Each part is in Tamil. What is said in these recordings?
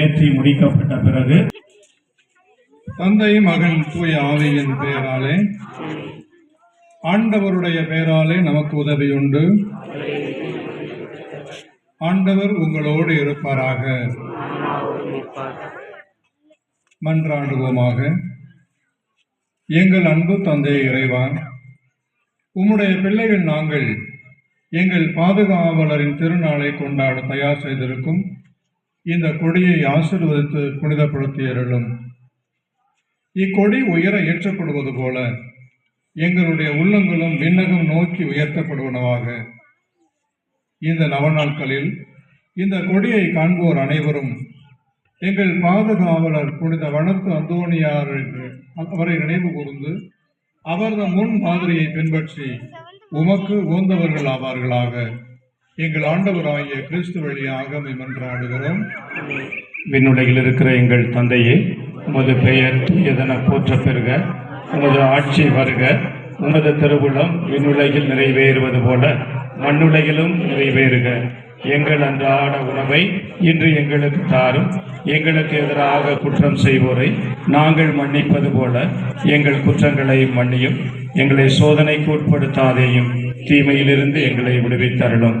ஏற்றி முடிக்கப்பட்ட பிறகு தந்தை மகன் தூய ஆவியின் பெயராலே ஆண்டவருடைய பெயராலே நமக்கு உதவியுண்டு. ஆண்டவர் உங்களோடு இருப்பாராக. மன்றாடுவோமாக. எங்கள் அன்பு தந்தை இறைவான் உம்முடைய பிள்ளைகள் நாங்கள் எங்கள் பாதுகாவலரின் திருநாளை கொண்டாட தயார் செய்திருக்கும் இந்த கொடியை ஆசீர்வதித்து புனிதப்படுத்தியருளும். இக்கொடி உயர ஏற்றப்படுவது போல எங்களுடைய உள்ளங்களும் விண்ணகம் நோக்கி உயர்த்தப்படுவனவாக. இந்த நவநாட்களில் இந்த கொடியை காண்போர் அனைவரும் எங்கள் பாதுகாவலர் புனித வனத்து அந்தோணியார் என்று அவரை நினைவு கூர்ந்து அவரது முன் மாதிரியை பின்பற்றி உமக்கு உகந்தவர்கள் ஆவார்களாக. எங்கள் ஆண்டவராகிய கிறிஸ்து வழியாக மன்றாடுகிறோம். விண்ணுலகில் இருக்கிற எங்கள் தந்தையே உமது பெயர் எதன போற்ற பெறுக உமது ஆட்சி வருக உமது திருவுளம் விண்ணுலகில் நிறைவேறுவது போல மண்ணுலகிலும் நிறைவேறுக. எங்கள் அன்றாட உணவை இன்று எங்களுக்கு தாரும் எங்களுக்கு எதிராக குற்றம் செய்வோரை நாங்கள் மன்னிப்பது போல எங்கள் குற்றங்களை மன்னியும் எங்களை சோதனைக்கு உட்படுத்தாதேயும் தீமையிலிருந்து எங்களை விடுவித்தருளும்.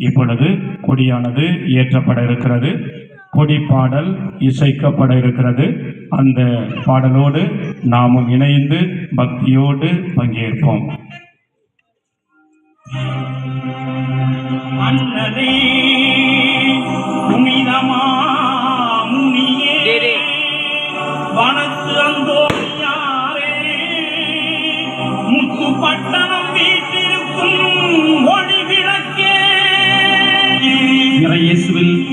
இப்பொழுது கொடியானது ஏற்றப்பட இருக்கிறது கொடி பாடல் இசைக்கப்பட இருக்கிறது அந்த பாடலோடு நாமும் இணைந்து பக்தியோடு பங்கேற்போம். அன்னதே புனிதமா முனியே வனத்து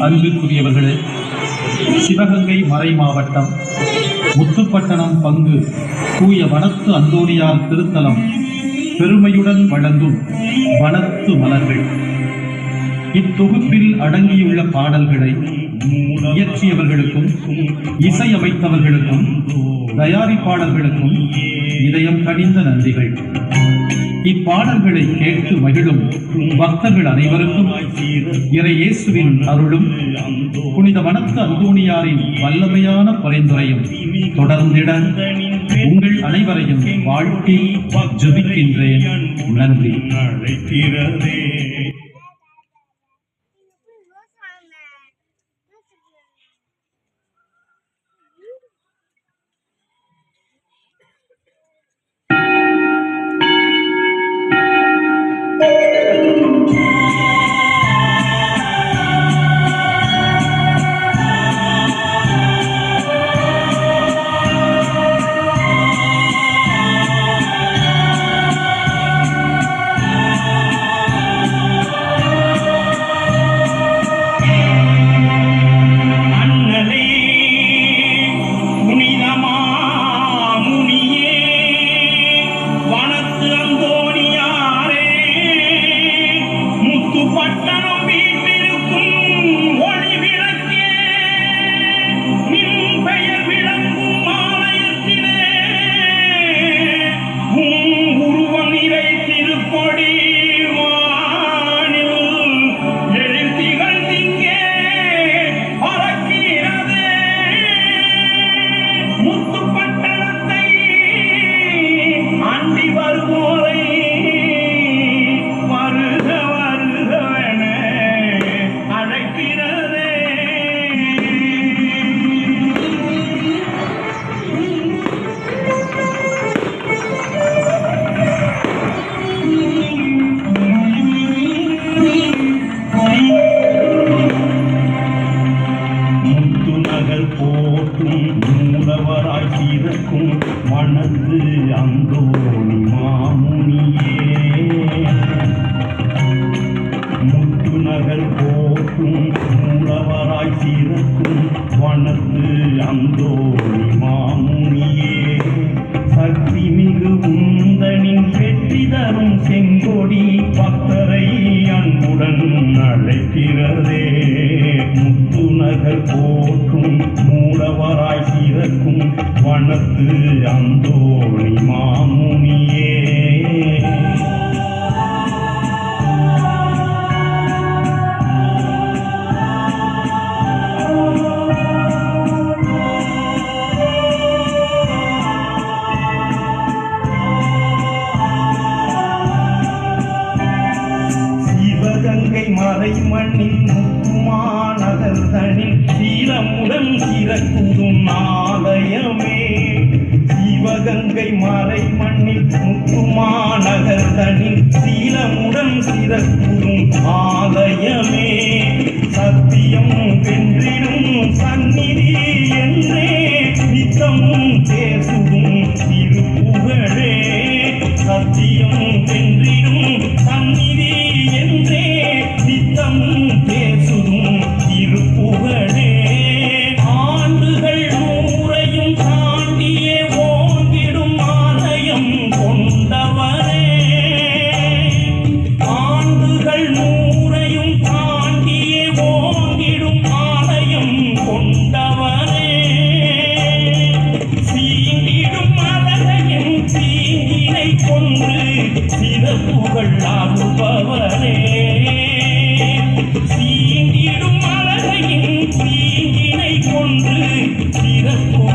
அன்பிற்குரியவர்களே சிவகங்கை மறை மாவட்டம் முத்துப்பட்டணம் பங்கு தூய வனத்து அந்தோணியார் திருத்தலம் பெருமையுடன் வழங்கும் வனத்து மலர்கள். இத்தொகுப்பில் அடங்கியுள்ள பாடல்களை இயற்றியவர்களுக்கும் இசையமைத்தவர்களுக்கும் தயாரிப்பாளர்களுக்கும் இதயம் கனிந்த நன்றிகள். இப்பாடல்களை கேட்டு மகிழும் பக்தர்கள் அனைவருக்கும் இறையேசுவின் அருளும் புனித வனத்து அந்தோணியாரின் வல்லமையான பரிந்துரையும் தொடர்ந்திட உங்கள் அனைவரையும் வாழ்த்தி ஜபிக்கின்றேன். நன்றி. நிற்கிறதே முத்துநகர் போற்றும் மூலவராய் சிறக்கும் வனத்து அந்தோணி மாமுனியே. கங்கை மறை மண்ணில் முத்துமாநகர் தனில் சீலமுடன் சிறக்குதும் ஆலயமே.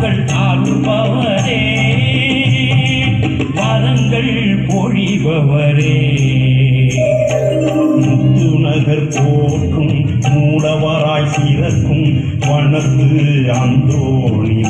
சிறப்புகள் ஆகுபவரே வரங்கள் பொழிபவரே. முத்துநகர் போற்றும் மூலவராய் சிறக்கும் வனத்து அந்தோணி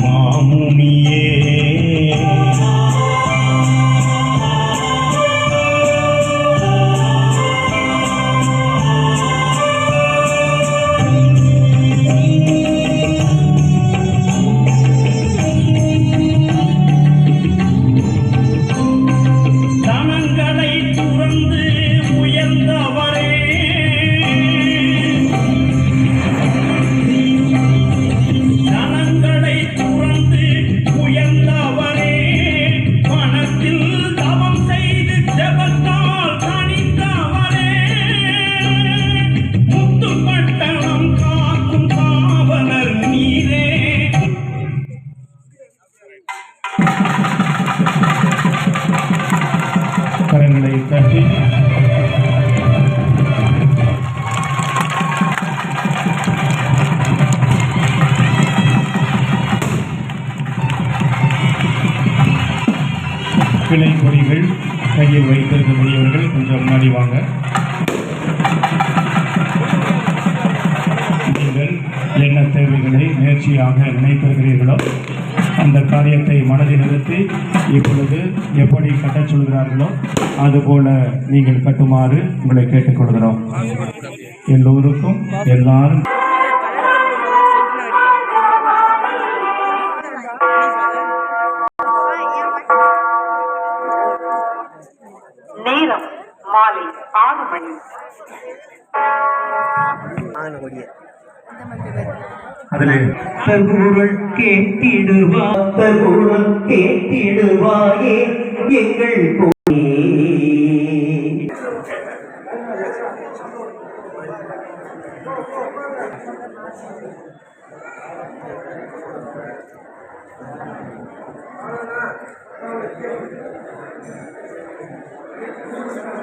பிணை பொறிகள் கையில் வைத்திருக்கக்கூடியவர்கள் கொஞ்சம் முன்னாடி வாங்க. நீங்கள் என்ன தேவைகளை நேர்ச்சியாக நினைத்திருக்கிறீர்களோ அந்த காரியத்தை மனதில் நிறுத்தி இப்பொழுது எப்படி கட்டச் சொல்கிறார்களோ அதுபோல நீங்கள் கட்டுமாறு உங்களை கேட்டுக்கொள்கிறோம். எல்லோருக்கும் எல்லாரும் மாலை ஆறு மணி. தகுரல் கேட்டிடுவா தகுரல் கேட்டிடுவாயே எங்கள் கோயே